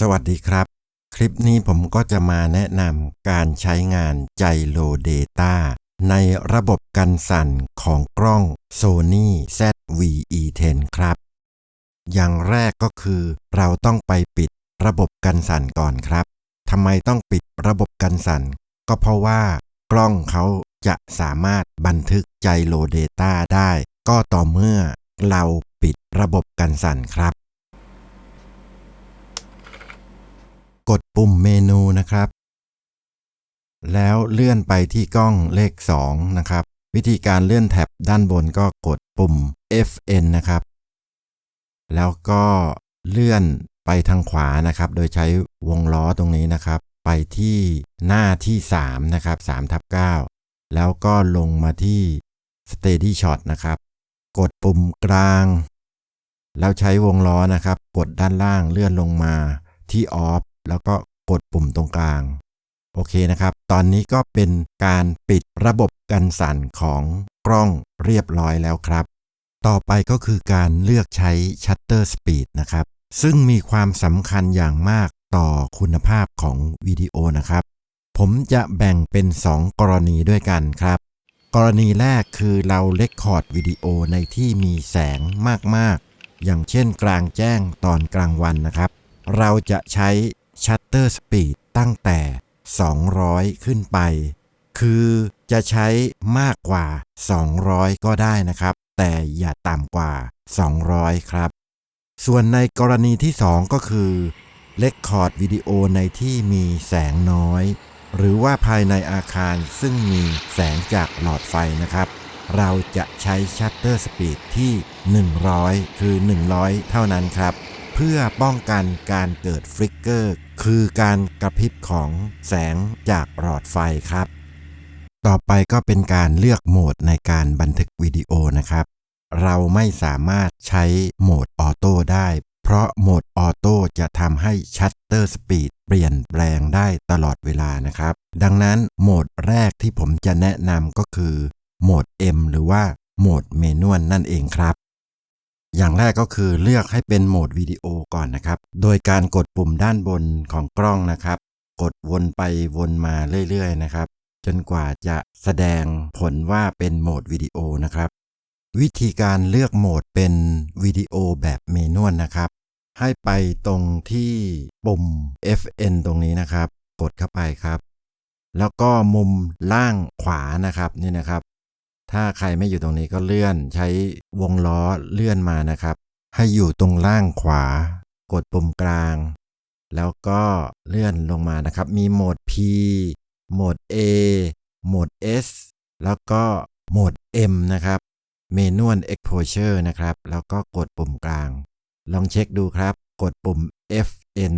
สวัสดีครับ คลิปนี้ผมก็จะมาแนะนำการใช้งานไจโ o Data ในระบบกันสั่นของกล้อง Sony ZV-E10 ครับ อย่างแรกก็คือเราต้องไปปิดระบบกันสั่นก่อนครับทำไมต้องปิดระบบกันสั่น ก็เพราะว่ากล้องเขาจะสามารถบันทึกไจโ o Data ได้ ก็ต่อเมื่อเราปิดระบบกันสั่นครับ กดปุ่มเมนูนะครับ แล้วเลื่อนไปที่กล้องเลข 2 นะครับ วิธีการเลื่อนแท็บด้านบนก็กดปุ่ม FN นะครับ แล้วก็เลื่อนไปทางขวานะครับ โดยใช้วงล้อตรงนี้นะครับ ไปที่หน้าที่ 3 นะครับ3ทับ9แล้วก็ลงมาที่ Steady Shot นะครับ กดปุ่มกลาง แล้วใช้วงล้อนะครับ กดด้านล่างเลื่อนลงมาที่ Off แล้วก็กดปุ่มตรงกลาง โอเคนะครับ ตอนนี้ก็เป็นการปิดระบบกันสั่นของกล้องเรียบร้อยแล้วครับ ต่อไปก็คือการเลือกใช้ Shutter Speed นะครับ ซึ่งมีความสำคัญอย่างมากต่อคุณภาพของวิดีโอนะครับ ผมจะแบ่งเป็น 2 กรณีด้วยกันครับ กรณีแรกคือเราเลคคอร์ดวิดีโอในที่มีแสงมากๆ อย่างเช่นกลางแจ้งตอนกลางวันนะครับ เราจะใช้ ชัตเตอร์สปีดตั้งแต่ 200 ขึ้นไป คือจะใช้มากกว่า 200 ก็ได้นะครับ แต่อย่าต่ำกว่า 200 ครับ ส่วนในกรณีที่ 2 ก็คือเลคคอร์ดวิดีโอในที่มีแสงน้อย หรือว่าภายในอาคารซึ่งมีแสงจากหลอดไฟนะครับ เราจะใช้ชัตเตอร์สปีดที่ 100 คือ 100 เท่านั้นครับ เพื่อป้องกันการเกิดฟลิกเกอร์ คือการกระพริบของแสงจากหลอดไฟครับ ต่อไปก็เป็นการเลือกโหมดในการบันทึกวิดีโอนะครับ เราไม่สามารถใช้โหมดออโต้ได้ เพราะโหมดออโต้จะทำให้ชัตเตอร์สปีดเปลี่ยนแปลงได้ตลอดเวลานะครับ ดังนั้นโหมดแรกที่ผมจะแนะนำก็คือโหมด M หรือว่าโหมดเมนวลนั่นเองครับ อย่างแรกก็คือเลือกให้เป็นโหมดวิดีโอก่อนนะครับ โดยการกดปุ่มด้านบนของกล้องนะครับ กดวนไปวนมาเรื่อยๆนะครับ จนกว่าจะแสดงผลว่าเป็นโหมดวิดีโอนะครับ วิธีการเลือกโหมดเป็นวิดีโอแบบเมนวลนะครับ ให้ไปตรงที่ปุ่ม FN ตรงนี้นะครับ กดเข้าไปครับ แล้วก็มุมล่างขวานะครับนี่นะครับ ถ้าใครไม่อยู่ตรงนี้ก็เลื่อนใช้วงล้อเลื่อนมานะครับ ให้อยู่ตรงล่างขวา กดปุ่มกลาง แล้วก็เลื่อนลงมานะครับ มีโหมด P โหมด A โหมด S แล้วก็โหมด M นะครับ Manual Exposure นะครับ แล้วก็กดปุ่มกลาง ลองเช็คดูครับ กดปุ่ม FN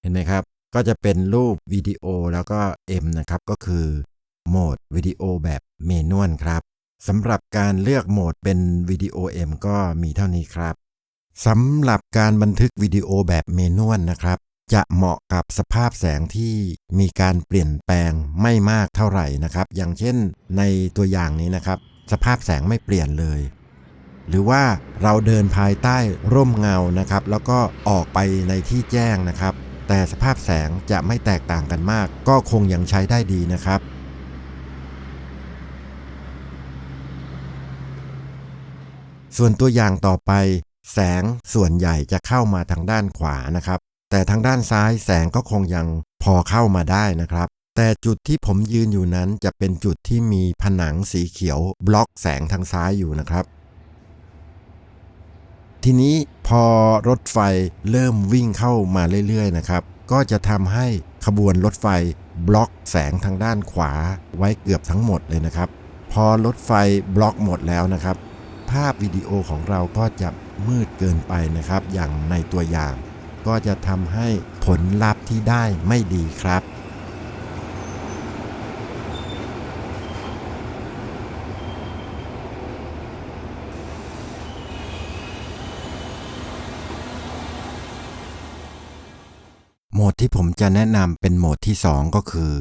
เห็นไหมครับ ก็จะเป็นรูปวิดีโอแล้วก็ M นะครับ ก็คือโหมดวิดีโอแบบ เมนวลครับสำหรับการเลือกโหมดเป็นวิดีโอ M ก็มีเท่านี้ครับสำหรับการบันทึกวิดีโอแบบเมนวลนะครับ จะเหมาะกับสภาพแสงที่มีการเปลี่ยนแปลงไม่มากเท่าไหร่นะครับ อย่างเช่นในตัวอย่างนี้นะครับ สภาพแสงไม่เปลี่ยนเลย หรือว่าเราเดินภายใต้ร่มเงานะครับ แล้วก็ออกไปในที่แจ้งนะครับ แต่สภาพแสงจะไม่แตกต่างกันมาก ก็คงยังใช้ได้ดีนะครับ ส่วนตัวอย่างต่อไป แสงส่วนใหญ่จะเข้ามาทางด้านขวานะครับ แต่ทางด้านซ้ายแสงก็คงยังพอเข้ามาได้นะครับ แต่จุดที่ผมยืนอยู่นั้นจะเป็นจุดที่มีผนังสีเขียว บล็อกแสงทางซ้ายอยู่นะครับ ทีนี้พอรถไฟเริ่มวิ่งเข้ามาเรื่อยๆนะครับ ก็จะทำให้ขบวนรถไฟบล็อกแสงทางด้านขวาไว้เกือบทั้งหมดเลยนะครับ พอรถไฟบล็อกหมดแล้วนะครับาพวิดีโอของเราก็จะมืดเกินไปนะครับ อย่างในตัวอย่าง ก็จะทำให้ผลลัพธ์ที่ได้ไม่ดีครับโหมดที่ผมจะแนะนำเป็นโหมดที่ 2 ก็คือ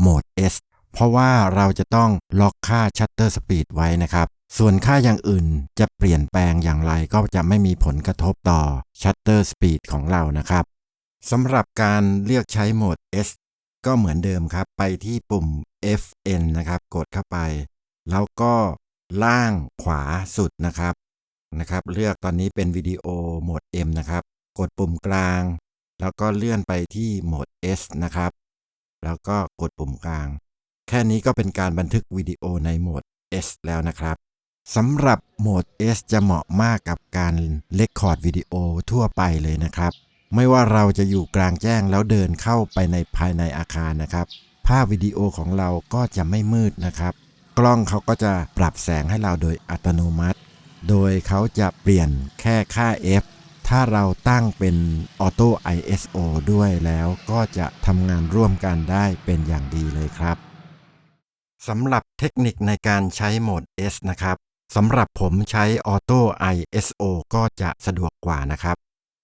โหมด S เพราะว่าเราจะต้องล็อกค่า Shutter Speed ไว้นะครับ ส่วนค่าอย่างอื่นจะเปลี่ยนแปลงอย่างไรก็จะไม่มีผลกระทบต่อ Shutter Speed ของเรานะครับสำหรับการเลือกใช้โหมด S ก็เหมือนเดิมครับ ไปที่ปุ่ม FN นะครับ กดเข้าไป แล้วก็ล่างขวาสุดนะครับนะครับ เลือกตอนนี้เป็นวิดีโอโหมด M นะครับ กดปุ่มกลาง แล้วก็เลื่อนไปที่โหมด S นะครับ แล้วก็กดปุ่มกลาง แค่นี้ก็เป็นการบันทึกวิดีโอในโหมด S แล้วนะครับ สำหรับโหมด S จะเหมาะมากกับการเลคคอร์ดวิดีโอทั่วไปเลยนะครับ ไม่ว่าเราจะอยู่กลางแจ้งแล้วเดินเข้าไปในภายในอาคารนะครับ ภาพวิดีโอของเราก็จะไม่มืดนะครับ กล้องเขาก็จะปรับแสงให้เราโดยอัตโนมัติ โดยเขาจะเปลี่ยนแค่ค่า f ถ้าเราตั้งเป็น Auto ISO ด้วยแล้วก็จะทำงานร่วมกันได้เป็นอย่างดีเลยครับสำหรับเทคนิคในการใช้โหมด S นะครับ สำหรับผมใช้ Auto ISO ก็จะสะดวกกว่านะครับ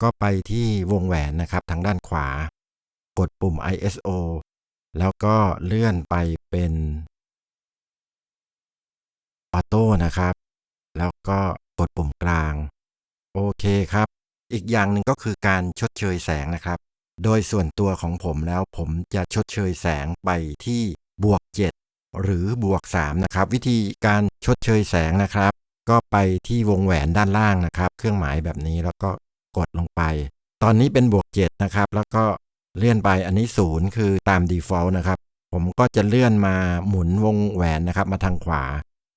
ก็ไปที่วงแหวนนะครับทางด้านขวา กดปุ่ม ISO แล้วก็เลื่อนไปเป็น Auto นะครับ แล้วก็กดปุ่มกลาง โอเคครับ อีกอย่างหนึ่งก็คือการชดเชยแสงนะครับ โดยส่วนตัวของผมแล้วผมจะชดเชยแสงไปที่บวก7 หรือบวก 3 นะครับ วิธีการชดเชยแสงนะครับ ก็ไปที่วงแหวนด้านล่างนะครับ เครื่องหมายแบบนี้แล้วก็กดลงไป ตอนนี้เป็นบวก 7 นะครับ แล้วก็เลื่อนไปอันนี้ 0 คือตาม default นะครับ ผมก็จะเลื่อนมาหมุนวงแหวนนะครับ มาทางขวา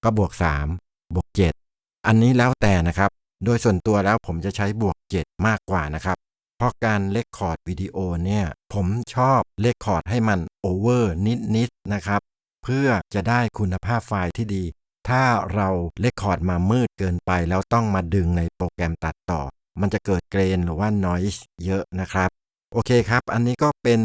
ก็บวก 3 บวก 7 อันนี้แล้วแต่นะครับ โดยส่วนตัวแล้วผมจะใช้บวก 7 มากกว่านะครับเพราะการเลคคอร์ดวิดีโอเนี่ย ผมชอบเลคคอร์ดให้มันโอเวอร์นิดๆนะครับ เพื่อจะได้คุณภาพไฟล์ที่ดี ถ้าเราเลคคอร์ดมามืดเกินไป แล้วต้องมาดึงในโปรแกรมตัดต่อ มันจะเกิดเกรนหรือว่า noise เยอะนะครับ โอเคครับ อันนี้ก็เป็น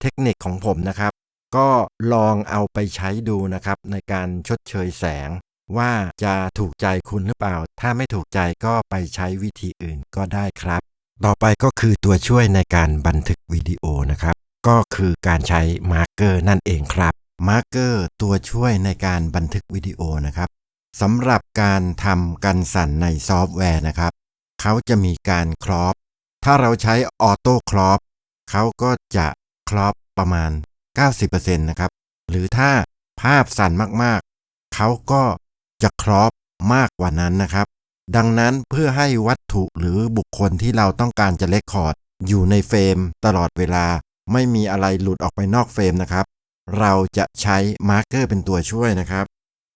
เทคนิคของผมนะครับ ก็ลองเอาไปใช้ดูนะครับ ในการชดเชยแสง ว่าจะถูกใจคุณหรือเปล่า ถ้าไม่ถูกใจก็ไปใช้วิธีอื่นก็ได้ครับ ต่อไปก็คือตัวช่วยในการบันทึกวิดีโอนะครับ ก็คือการใช้มาร์กเกอร์นั่นเองครับ มาร์กเกอร์ตัวช่วยในการบันทึกวิดีโอนะครับสำหรับการทำกันสั่นในซอฟต์แวร์นะครับ เขาจะมีการครอปถ้าเราใช้ออโต้ครอปเขาก็จะครอปประมาณ 90%นะครับ หรือถ้าภาพสั่นมากๆ เขาก็จะครอปมากกว่านั้นนะครับ ดังนั้นเพื่อให้วัตถุหรือบุคคลที่เราต้องการจะเลคคอร์ดอยู่ในเฟรมตลอดเวลาไม่มีอะไรหลุดออกไปนอกเฟรมนะครับ เราจะใช้มาร์กเกอร์เป็นตัวช่วยนะครับ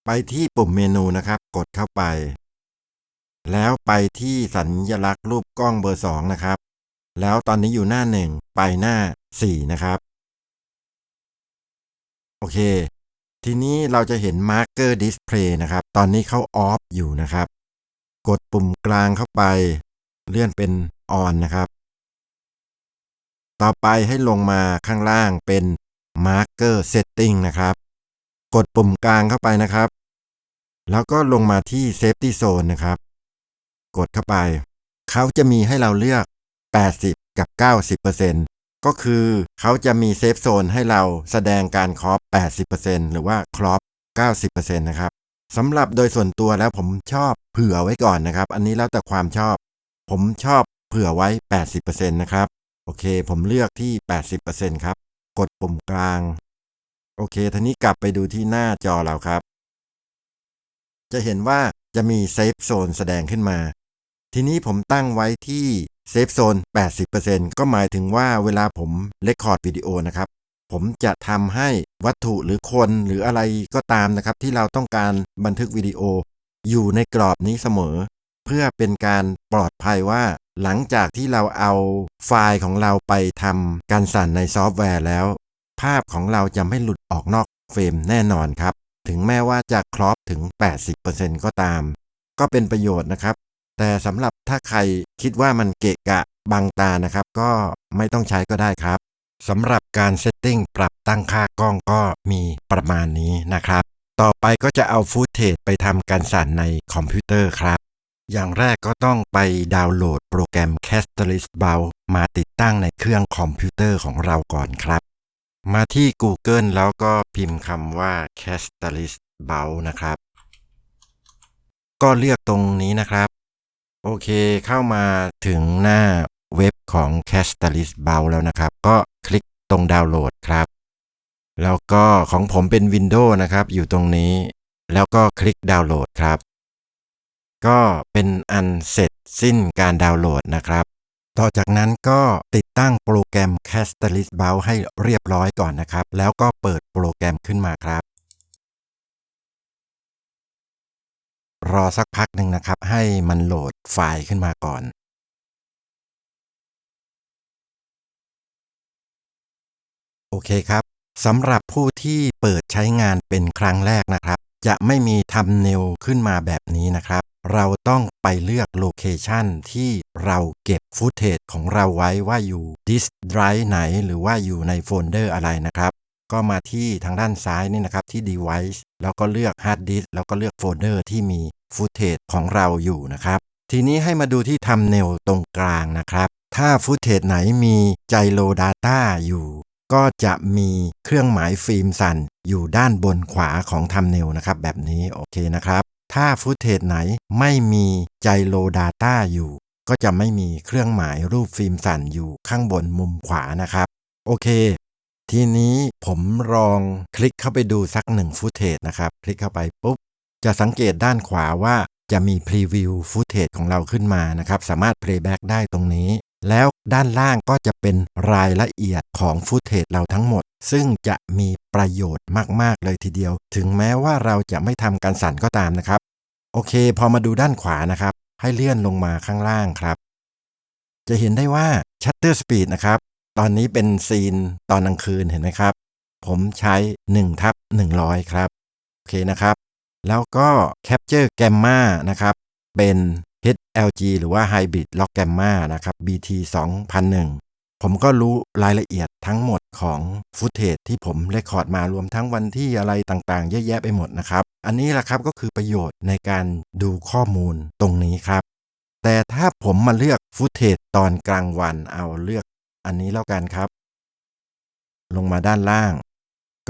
ไปที่ปุ่มเมนูนะครับ กดเข้าไป แล้วไปที่สัญลักษณ์รูปกล้องเบอร์ 2 นะครับ แล้วตอนนี้อยู่หน้า 1 ไปหน้า 4 นะครับ โอเค ทีนี้เราจะเห็น Marker Display นะครับ ตอนนี้เขาออฟอยู่นะครับ กดปุ่มกลางเข้าไป เลื่อนเป็น On นะครับ ต่อไปให้ลงมาข้างล่างเป็น Marker Setting นะครับ กดปุ่มกลางเข้าไปนะครับ แล้วก็ลงมาที่ Safety Zone นะครับ กดเข้าไป เขาจะมีให้เราเลือก 80 กับ 90%ก็คือเขาจะมีเซฟโซนให้เราแสดงการครอป80%หรือว่าครอป90%นะครับสำหรับโดยส่วนตัวแล้วผมชอบเผื่อไว้ก่อนนะครับ อันนี้แล้วแต่ความชอบ ผมชอบเผื่อไว้ 80%นะครับ โอเค ผมเลือกที่ 80%ครับ กดปุ่มกลาง โอเคทีนี้กลับไปดูที่หน้าจอเราครับ จะเห็นว่าจะมีเซฟโซนแสดงขึ้นมา ทีนี้ผมตั้งไว้ที่เซฟโซน 80%ก็หมายถึงว่าเวลาผมเลคคอร์ดวิดีโอนะครับ ผมจะทำให้วัตถุหรือคนหรืออะไรก็ตามนะครับ ที่เราต้องการบันทึกวิดีโอ อยู่ในกรอบนี้เสมอ เพื่อเป็นการปลอดภัยว่า หลังจากที่เราเอาไฟล์ของเราไปทำการสั่นในซอฟต์แวร์แล้ว ภาพของเราจะไม่หลุดออกนอกเฟรมแน่นอนครับ ถึงแม้ว่าจะครอปถึง 80%ก็ตาม ก็เป็นประโยชน์นะครับ แต่สำหรับถ้าใครคิดว่ามันเกะกะบังตานะครับ ก็ไม่ต้องใช้ก็ได้ครับสำหรับการเซตติ้งปรับตั้งค่ากล้องก็มีประมาณนี้นะครับ ต่อไปก็จะเอาฟุตเทจไปทำการสั่นในคอมพิวเตอร์ครับ อย่างแรกก็ต้องไปดาวน์โหลดโปรแกรม Catalyst b o w มาติดตั้งในเครื่องคอมพิวเตอร์ของเราก่อนครับ มาที่ Google แล้วก็พิมพ์คำว่า Catalyst b o w นะครับ ก็เลือกตรงนี้นะครับ โอเคเข้ามาถึงหน้าเว็บของ Castalist b o u แล้วนะครับ ก็คลิกตรงดาวน์โหลดครับ แล้วก็ของผมเป็น Windows นะครับ อยู่ตรงนี้ แล้วก็คลิกดาวน์โหลดครับ ก็เป็นอันเสร็จสิ้นการดาวน์โหลดนะครับ ต่อจากนั้นก็ติดตั้งโปรแกรม c a s t a l i s b o u ให้เรียบร้อยก่อนนะครับ แล้วก็เปิดโปรแกรมขึ้นมาครับ รอสักพักหนึ่งนะครับ ให้มันโหลดไฟล์ขึ้นมาก่อนโอเคครับสำหรับผู้ที่เปิดใช้งานเป็นครั้งแรกนะครับ จะไม่มีทำเนลขึ้นมาแบบนี้นะครับ เราต้องไปเลือกโลเคชันที่เราเก็บฟุตเทจของเราไว้ว่าอยู่ดิสไดรฟ์ไหนหรือว่าอยู่ในโฟลเดอร์อะไรนะครับ ก็มาที่ทางด้านซ้ายนี่นะครับที่ device แล้วก็เลือก hard disk แล้วก็เลือกโฟลเดอร์ที่มีฟุตเทจของเราอยู่นะครับ ทีนี้ให้มาดูที่ทำเนลตรงกลางนะครับ ถ้าฟุตเทจไหนมีไจโลดาต้าอยู่ ก็จะมีเครื่องหมายฟิล์มสั่นอยู่ด้านบนขวาของทำเนลนะครับ แบบนี้โอเคนะครับ ถ้าฟุตเทจไหนไม่มีไจโลดาต้าอยู่ ก็จะไม่มีเครื่องหมายรูปฟิล์มสั่นอยู่ข้างบนมุมขวานะครับ โอเค ทีนี้ผมลองคลิกเข้าไปดูสักหนึ่งฟุตเทจนะครับ คลิกเข้าไปปุ๊บ จะสังเกตด้านขวาว่าจะมีพรีวิวฟุตเทจของเราขึ้นมานะครับ สามารถ playback ได้ตรงนี้ แล้วด้านล่างก็จะเป็นรายละเอียดของฟุตเทจเราทั้งหมด ซึ่งจะมีประโยชน์มาก ๆ เลยทีเดียว ถึงแม้ว่าเราจะไม่ทำการสั่นก็ตามนะครับ โอเค พอมาดูด้านขวานะครับ ให้เลื่อนลงมาข้างล่างครับ จะเห็นได้ว่า Shutter Speed นะครับ ตอนนี้เป็นซีนตอนกลางคืนเห็นไหมครับ ผมใช้1ทับ100 ครับ โอเคนะครับ แล้วก็ Capture Gamma นะครับ เป็น LG หรือว่า Hybrid Log Gamma นะครับ BT 2001 ผมก็รู้รายละเอียดทั้งหมดของฟุตเทจที่ผมเรคคอร์ดมารวมทั้งวันที่อะไรต่างๆ เยอะแยะไปหมดนะครับ อันนี้แหละครับก็คือประโยชน์ในการดูข้อมูลตรงนี้ครับ แต่ถ้าผมมาเลือกฟุตเทจตอนกลางวันเอาเลือกอันนี้แล้วกันครับ ลงมาด้านล่าง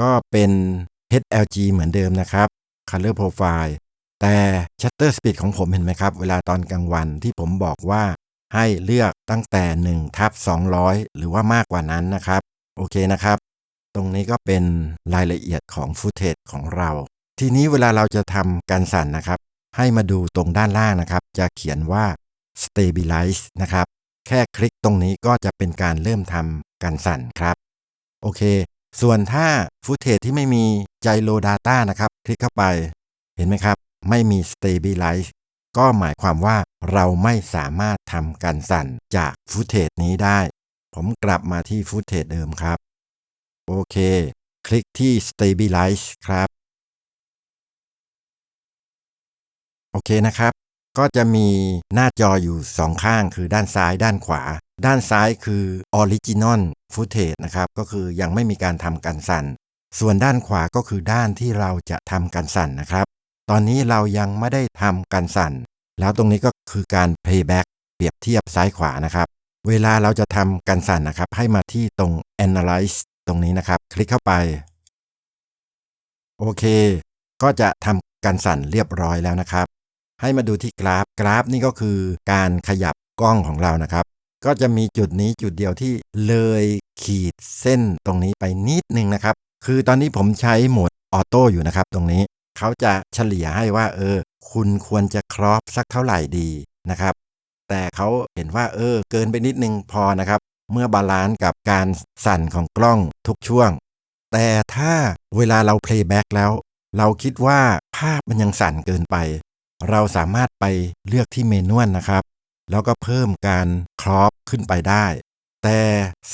ก็เป็น HLG เหมือนเดิมนะครับ Color Profile แต่ Shutter Speed ของผมเห็นไหมครับ เวลาตอนกลางวันที่ผมบอกว่าให้เลือกตั้งแต่1ทับ200 หรือว่ามากกว่านั้นนะครับ โอเคนะครับ ตรงนี้ก็เป็นรายละเอียดของฟุตเทจของเรา ทีนี้เวลาเราจะทำการสั่นนะครับ ให้มาดูตรงด้านล่างนะครับ จะเขียนว่า stabilize นะครับ แค่คลิกตรงนี้ก็จะเป็นการเริ่มทำการสั่นครับ โอเค ส่วนถ้าฟุตเทจที่ไม่มีไจโ o ดาต้านะครับ คลิกเข้าไป เห็นไหมครับ ไม่มี stabilize ก็หมายความว่าเราไม่สามารถทำการสั่นจากฟุตเทจนี้ได้ ผมกลับมาที่ฟุตเทจเดิมครับ โอเค คลิกที่ stabilize ครับ โอเคนะครับ ก็จะมีหน้าจออยู่สองข้างคือด้านซ้ายด้านขวา ด้านซ้ายคือ Original Footage นะครับ ก็คือยังไม่มีการทำการสั่น ส่วนด้านขวาก็คือด้านที่เราจะทำการสั่นนะครับ ตอนนี้เรายังไม่ได้ทำการสั่น แล้วตรงนี้ก็คือการ playback เปรียบเทียบซ้ายขวานะครับ เวลาเราจะทำการสั่นนะครับ ให้มาที่ตรง analyze ตรงนี้นะครับ คลิกเข้าไป โอเค ก็จะทำการสั่นเรียบร้อยแล้วนะครับ ให้มาดูที่กราฟ กราฟนี่ก็คือการขยับกล้องของเรานะครับ ก็จะมีจุดนี้จุดเดียวที่เลยขีดเส้นตรงนี้ไปนิดนึงนะครับ คือตอนนี้ผมใช้โหมดออโต้อยู่นะครับตรงนี้ เขาจะเฉลี่ยให้ว่า เออ คุณควรจะครอปสักเท่าไหร่ดีนะครับ แต่เขาเห็นว่า เออ เกินไปนิดนึงพอนะครับ เมื่อบาลานซ์กับการสั่นของกล้องทุกช่วง แต่ถ้าเวลาเรา playback แล้ว เราคิดว่าภาพมันยังสั่นเกินไป เราสามารถไปเลือกที่เมนูนะครับ แล้วก็เพิ่มการครอปขึ้นไปได้ แต่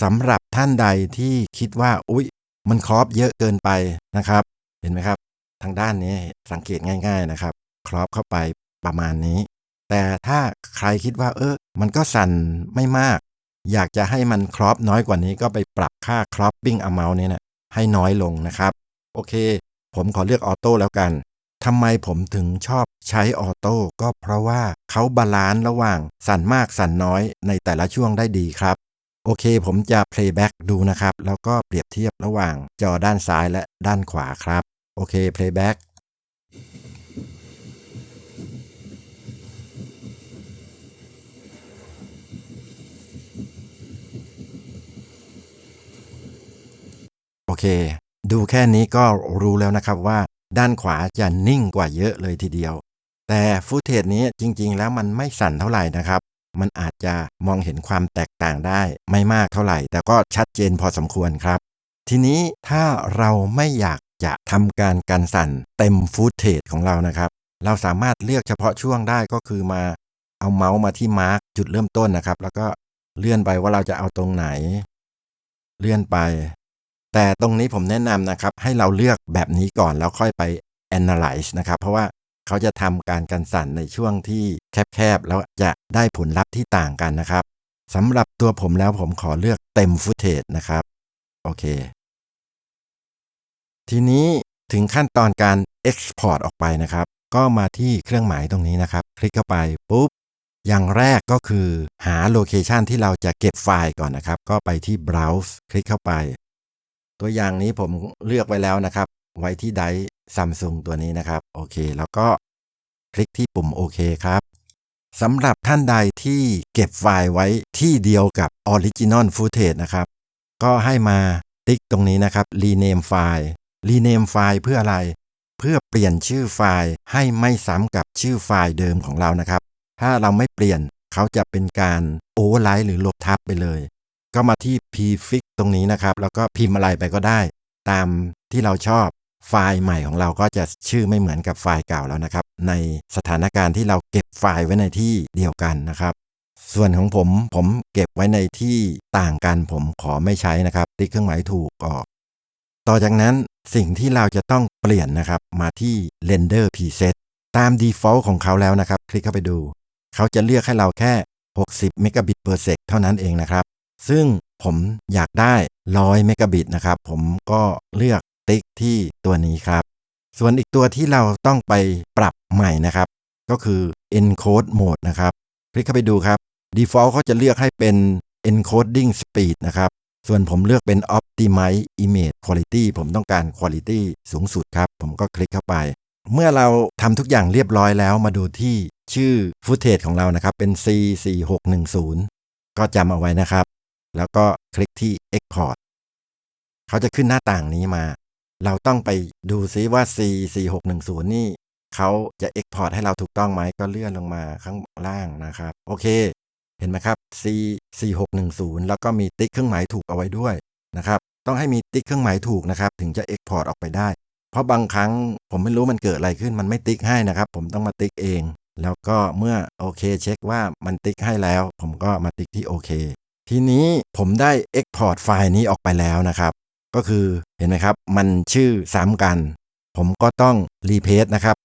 สำหรับท่านใดที่คิดว่า อุ๊ย มันครอปเยอะเกินไปนะครับ เห็นไหมครับ ทางด้านนี้สังเกตง่าย ๆนะครับ ครอปเข้าไปประมาณนี้ แต่ถ้าใครคิดว่าเออมันก็สั่นไม่มาก อยากจะให้มันครอปน้อยกว่านี้ก็ไปปรับค่า cropping amount เนี่ยนะให้น้อยลงนะครับ โอเค ผมขอเลือกออโต้แล้วกันทำไมผมถึงชอบใช้ออโต้ก็เพราะว่าเขาบาลานซ์ระหว่างสั่นมากสั่นน้อยในแต่ละช่วงได้ดีครับ โอเคผมจะ playback ดูนะครับ แล้วก็เปรียบเทียบระหว่างจอด้านซ้ายและด้านขวาครับ โอเค playback โอเค ดูแค่นี้ก็รู้แล้วนะครับว่าด้านขวาจะนิ่งกว่าเยอะเลยทีเดียว แต่ฟุตเทจนี้จริง ๆ แล้วมันไม่สั่นเท่าไหร่นะครับ มันอาจจะมองเห็นความแตกต่างได้ไม่มากเท่าไหร่ แต่ก็ชัดเจนพอสมควรครับ ทีนี้ถ้าเราไม่อยาก จะทำการกันสั่นเต็มฟุตเทจของเรานะครับ เราสามารถเลือกเฉพาะช่วงได้ก็คือมาเอาเมาส์มาที่มาร์กจุดเริ่มต้นนะครับ แล้วก็เลื่อนไปว่าเราจะเอาตรงไหน เลื่อนไป แต่ตรงนี้ผมแนะนำนะครับ ให้เราเลือกแบบนี้ก่อนแล้วค่อยไป analyze นะครับ เพราะว่าเขาจะทำการกันสั่นในช่วงที่แคบๆแล้วจะได้ผลลัพธ์ที่ต่างกันนะครับสำหรับตัวผมแล้วผมขอเลือกเต็มฟุตเทจนะครับ โอเค ทีนี้ถึงขั้นตอนการ Export ออกไปนะครับ ก็มาที่เครื่องหมายตรงนี้นะครับ คลิกเข้าไปปุ๊บ อย่างแรกก็คือหาโลเคชันที่เราจะเก็บไฟล์ก่อนนะครับ ก็ไปที่ browse คลิกเข้าไป ตัวอย่างนี้ผมเลือกไว้แล้วนะครับ ไว้ที่ไดซัมซุงตัวนี้นะครับ โอเค แล้วก็คลิกที่ปุ่มโอเคครับสำหรับท่านใดที่เก็บไฟล์ไว้ที่เดียวกับ Original Footage นะครับ ก็ให้มาติ๊กตรงนี้นะครับ rename file rename file เพื่ออะไร เพื่อเปลี่ยนชื่อไฟล์ให้ไม่ซ้ำกับชื่อไฟล์เดิมของเรานะครับ ถ้าเราไม่เปลี่ยนเขาจะเป็นการโอเวอร์ไลท์หรือลบทับไปเลย ก็มาที่ prefix ตรงนี้นะครับ แล้วก็พิมพ์อะไรไปก็ได้ ตามที่เราชอบไฟล์ใหม่ของเราก็จะชื่อไม่เหมือนกับไฟล์เก่าแล้วนะครับ ในสถานการณ์ที่เราเก็บไฟล์ไว้ในที่เดียวกันนะครับ ส่วนของผมผมเก็บไว้ในที่ต่างกันผมขอไม่ใช้นะครับ ติ๊กเครื่องหมายถูกออก ต่อจากนั้น สิ่งที่เราจะต้องเปลี่ยนนะครับมาที่ Render Preset ตาม Default ของเขาแล้วนะครับ คลิกเข้าไปดู เขาจะเลือกให้เราแค่ 60 Megabit per sec เท่านั้นเองนะครับ ซึ่งผมอยากได้ 100เมกะบิตนะครับ ผมก็เลือกติ๊กที่ตัวนี้ครับ ส่วนอีกตัวที่เราต้องไปปรับใหม่นะครับ ก็คือ encode mode นะครับ คลิกเข้าไปดูครับ default เขาจะเลือกให้เป็น encoding speed นะครับ ส่วนผมเลือกเป็น optimize image quality ผมต้องการ quality สูงสุดครับ ผมก็คลิกเข้าไป เมื่อเราทำทุกอย่างเรียบร้อยแล้วมาดูที่ชื่อ footage ของเรานะครับ เป็น C4610 ก็จำเอาไว้นะครับ แล้วก็คลิกที่ export เขาจะขึ้นหน้าต่างนี้มา เราต้องไปดูซิว่า C4610 นี่เขาจะ export ให้เราถูกต้องไหมก็เลื่อนลงมาข้างล่างนะครับ โอเค เห็นไหมครับ C4610 แล้วก็มีติ๊กเครื่องหมายถูกเอาไว้ด้วย นะครับต้องให้มีติ๊กเครื่องหมายถูกนะครับถึงจะ export ออกไปได้ เพราะบางครั้งผมไม่รู้มันเกิดอะไรขึ้นมันไม่ติ๊กให้นะครับ ผมต้องมาติ๊กเอง แล้วก็เมื่อโอเคเช็คว่ามันติ๊กให้แล้ว ผมก็มาติ๊กที่โอเคทีนี้ผมได้ export ไฟล์นี้ออกไปแล้วนะครับ ก็คือเห็นไหมครับ มันชื่อซ้ำกัน ผมก็ต้องรีเพสนะครับ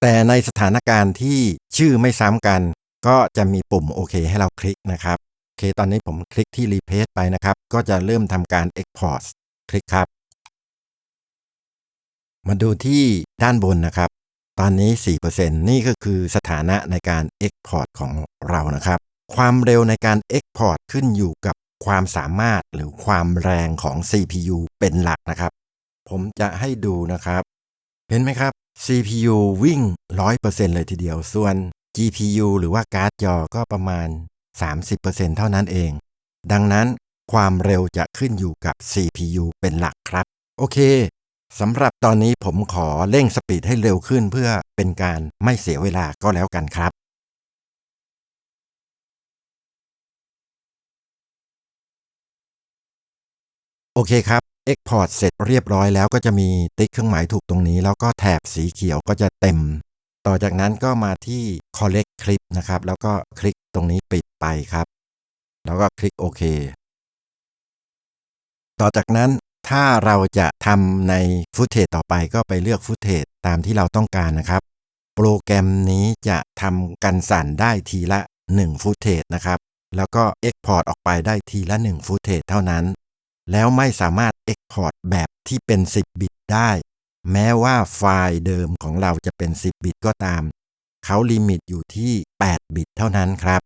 แต่ในสถานการณ์ที่ชื่อไม่ซ้ำกัน ก็จะมีปุ่มโอเคให้เราคลิกนะครับ เค ตอนนี้ผมคลิกที่รีเพสไปนะครับ ก็จะเริ่มทำการ Export คลิกครับ มาดูที่ด้านบนนะครับ ตอนนี้ 4%นี่ก็คือสถานะในการ Export ของเรานะครับ ความเร็วในการ Export ขึ้นอยู่กับความสามารถหรือความแรงของ CPU เป็นหลักนะครับ ผมจะให้ดูนะครับ เห็นไหมครับ CPU วิ่ง 100%เลยทีเดียว ส่วน GPU หรือว่าการ์ดจอก็ประมาณ 30%เท่านั้นเอง ดังนั้นความเร็วจะขึ้นอยู่กับ CPU เป็นหลักครับ โอเคสำหรับตอนนี้ผมขอเร่งสปีดให้เร็วขึ้นเพื่อเป็นการไม่เสียเวลาก็แล้วกันครับ โอเคครับ Export เสร็จเรียบร้อยแล้วก็จะมีติ๊กเครื่องหมายถูกตรงนี้ แล้วก็แถบสีเขียวก็จะเต็ม ต่อจากนั้นก็มาที่ Collect Clip นะครับ แล้วก็คลิก ตรงนี้ปิดไปครับ แล้วก็คลิกโอเค ต่อจากนั้นถ้าเราจะทำในฟุตเทจต่อไปก็ไปเลือกฟุตเทจตามที่เราต้องการนะครับ โปรแกรมนี้จะทำกันสั่นได้ทีละ1ฟุตเทจนะครับ แล้วก็ Export ออกไปได้ทีละ1ฟุตเทจเท่านั้น แล้วไม่สามารถ Export แบบที่เป็น 10 บิตได้ แม้ว่าไฟล์เดิมของเราจะเป็น 10 บิตก็ตาม เขาลิมิตอยู่ที่ 8 บิตเท่านั้นครับ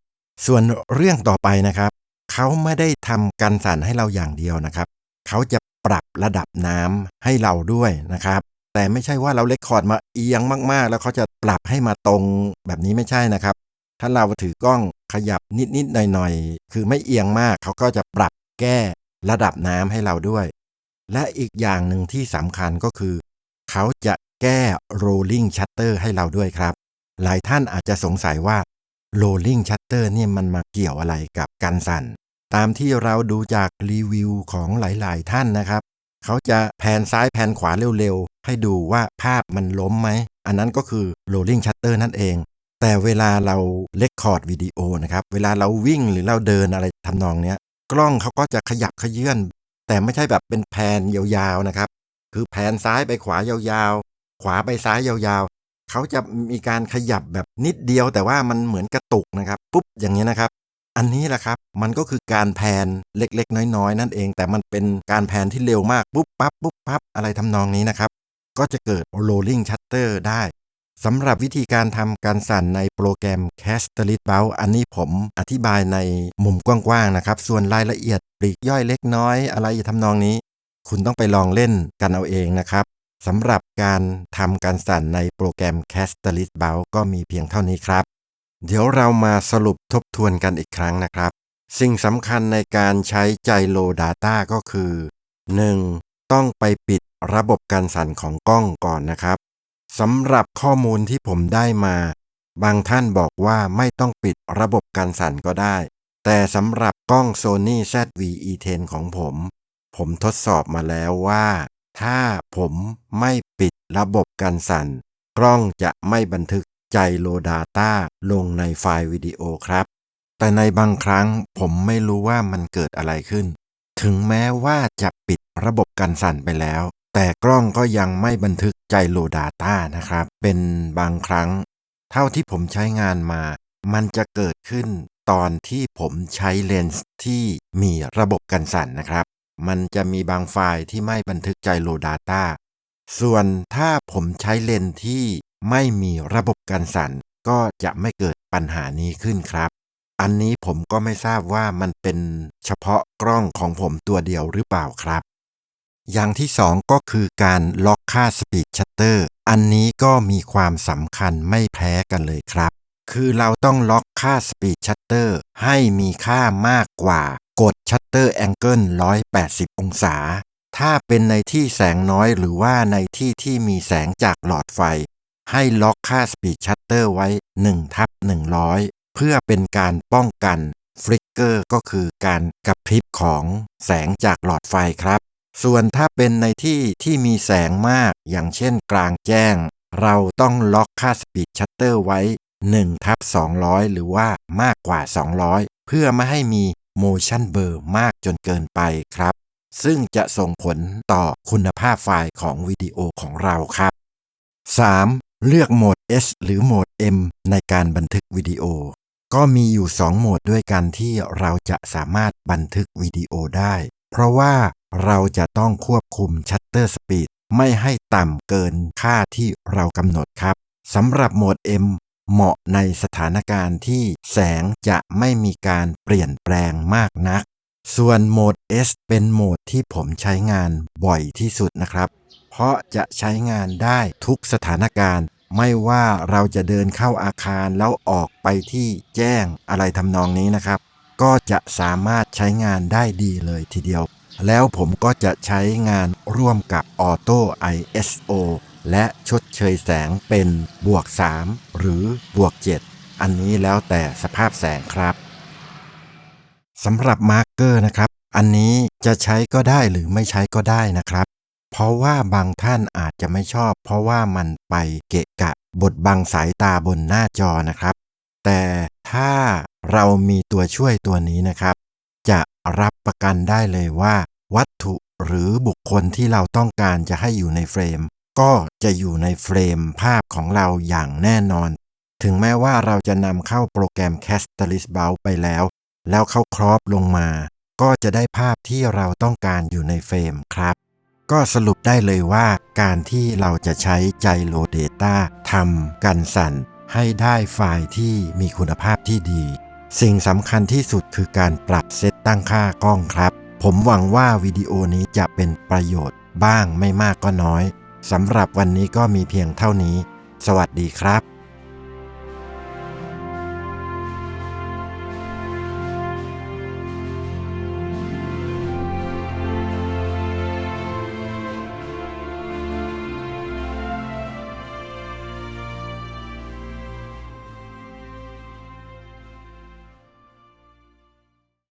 ส่วนเรื่องต่อไปนะครับ เขาไม่ได้ทำกันสั่นให้เราอย่างเดียวนะครับ เขาจะปรับระดับน้ำให้เราด้วยนะครับ แต่ไม่ใช่ว่าเราเลคคอร์ดมาเอียงมากๆ แล้วเขาจะปรับให้มาตรงแบบนี้ไม่ใช่นะครับ ถ้าเราถือกล้องขยับนิดๆหน่อยๆ คือไม่เอียงมาก เขาก็จะปรับแก้ระดับน้ำให้เราด้วย และอีกอย่างหนึ่งที่สำคัญก็คือ เขาจะแก้ rolling shutter ให้เราด้วยครับ หลายท่านอาจจะสงสัยว่า rolling shutter เนี่ยมันมาเกี่ยวอะไรกับการสั่น ตามที่เราดูจากรีวิวของหลายๆ ท่านนะครับ เขาจะแผนซ้ายแผนขวาเร็วๆ ให้ดูว่าภาพมันล้มไหม อันนั้นก็คือ rolling shutter นั่นเอง แต่เวลาเราเลคคอร์ดวิดีโอนะครับ เวลาเราวิ่งหรือเราเดินอะไรทำนองเนี้ย กล้องเขาก็จะขยับขยื่นแต่ไม่ใช่แบบเป็นแผนยาวๆนะครับ คือแผนซ้ายไปขวายาวๆ ขวาไปซ้ายยาวๆ เขาจะมีการขยับแบบนิดเดียวแต่ว่ามันเหมือนกระตุกนะครับปุ๊บอย่างนี้นะครับ อันนี้แหละครับมันก็คือการแพนเล็กๆ น้อยๆ นั่นเอง แต่มันเป็นการแพนที่เร็วมากปุ๊บปั๊บปุ๊บปั๊บอะไรทำนองนี้นะครับ ก็จะเกิด rolling shutter ได้สำหรับวิธีการทำการสั่นในโปรแกรม c a s t l i t b o u อันนี้ผมอธิบายในมุมกว้างๆนะครับ ส่วนรายละเอียดปลีกย่อยเล็กน้อยอะไรทำนองนี้ คุณต้องไปลองเล่นกันเอาเองนะครับ สำหรับการทำการสั่นในโปรแกรม c a s t l i t b o u ก็มีเพียงเท่านี้ครับ เดี๋ยวเรามาสรุปทบทวนกันอีกครั้งนะครับ สิ่งสำคัญในการใช้ใจโล Data ก็คือ 1. ต้องไปปิดระบบการสั่นของกล้องก่อนนะครับสำหรับข้อมูลที่ผมได้มา บางท่านบอกว่าไม่ต้องปิดระบบการสั่นก็ได้ แต่สำหรับกล้อง Sony ZV-E10 ของผม ผมทดสอบมาแล้วว่า ถ้าผมไม่ปิดระบบการสั่น กล้องจะไม่บันทึกใจโลดาต้าลงในไฟล์วิดีโอครับ แต่ในบางครั้งผมไม่รู้ว่ามันเกิดอะไรขึ้น ถึงแม้ว่าจะปิดระบบการสั่นไปแล้ว แต่กล้องก็ยังไม่บันทึกใจโลดาต้านะครับ เป็นบางครั้ง เท่าที่ผมใช้งานมา มันจะเกิดขึ้นตอนที่ผมใช้เลนส์ที่มีระบบกันสั่นนะครับ มันจะมีบางไฟล์ที่ไม่บันทึกใจโลดาต้าส่วนถ้าผมใช้เลนส์ที่ไม่มีระบบกันสั่น ก็จะไม่เกิดปัญหานี้ขึ้นครับ อันนี้ผมก็ไม่ทราบว่ามันเป็นเฉพาะกล้องของผมตัวเดียวหรือเปล่าครับ อย่างที่สองก็คือการล็อกค่าสปีดชัตเตอร์อันนี้ก็มีความสำคัญไม่แพ้กันเลยครับ คือเราต้องล็อกค่าสปีดชัตเตอร์ให้มีค่ามากกว่า กดชัตเตอร์แองเกิล180 องศา ถ้าเป็นในที่แสงน้อยหรือว่าในที่ที่มีแสงจากหลอดไฟ ให้ล็อกค่าสปีดชัตเตอร์ไว้1ทับ100 เพื่อเป็นการป้องกันฟลิกเกอร์ก็คือการกระพริบของแสงจากหลอดไฟครับ ส่วนถ้าเป็นในที่ที่มีแสงมากอย่างเช่นกลางแจ้ง เราต้องล็อกค่าสปีดชัตเตอร์ไว้1ทับ200 หรือว่ามากกว่า 200 เพื่อไม่ให้มี motion blur มากจนเกินไปครับ ซึ่งจะส่งผลต่อคุณภาพไฟล์ของวิดีโอของเราครับ 3. เลือกโหมด S หรือโหมด M ในการบันทึกวิดีโอ ก็มีอยู่ 2 โหมดด้วยกันที่เราจะสามารถบันทึกวิดีโอได้ เพราะว่าเราจะต้องควบคุมชัตเตอร์สปีดไม่ให้ต่ำเกินค่าที่เรากำหนดครับสำหรับโหมด M เหมาะในสถานการณ์ที่แสงจะไม่มีการเปลี่ยนแปลงมากนัก ส่วนโหมด S เป็นโหมดที่ผมใช้งานบ่อยที่สุดนะครับ เพราะจะใช้งานได้ทุกสถานการณ์ ไม่ว่าเราจะเดินเข้าอาคารแล้วออกไปที่แจ้งอะไรทำนองนี้นะครับ ก็จะสามารถใช้งานได้ดีเลยทีเดียว แล้วผมก็จะใช้งานร่วมกับ Auto ISO และชดเชยแสงเป็นบวก 3 หรือบวก 7 อันนี้แล้วแต่สภาพแสงครับสำหรับมาร์กเกอร์นะครับ อันนี้จะใช้ก็ได้หรือไม่ใช้ก็ได้นะครับ เพราะว่าบางท่านอาจจะไม่ชอบ เพราะว่ามันไปเกะกะบดบังสายตาบนหน้าจอนะครับ แต่ถ้าเรามีตัวช่วยตัวนี้นะครับ จะรับประกันได้เลยว่า วัตถุหรือบุคคลที่เราต้องการจะให้อยู่ในเฟรม ก็จะอยู่ในเฟรมภาพของเราอย่างแน่นอน ถึงแม้ว่าเราจะนำเข้าโปรแกรม c a s t a l i s b o u ไปแล้ว แล้วเขาครอปลงมา ก็จะได้ภาพที่เราต้องการอยู่ในเฟรมครับ ก็สรุปได้เลยว่าการที่เราจะใช้ใจโลเดต้าทำกันสั่น ให้ได้ไฟล์ที่มีคุณภาพที่ดี สิ่งสำคัญที่สุดคือการปรับเซตตั้งค่ากล้องครับ ผมหวังว่าวิดีโอนี้จะเป็นประโยชน์บ้างไม่มากก็น้อย สำหรับวันนี้ก็มีเพียงเท่านี้ สวัสดีครับ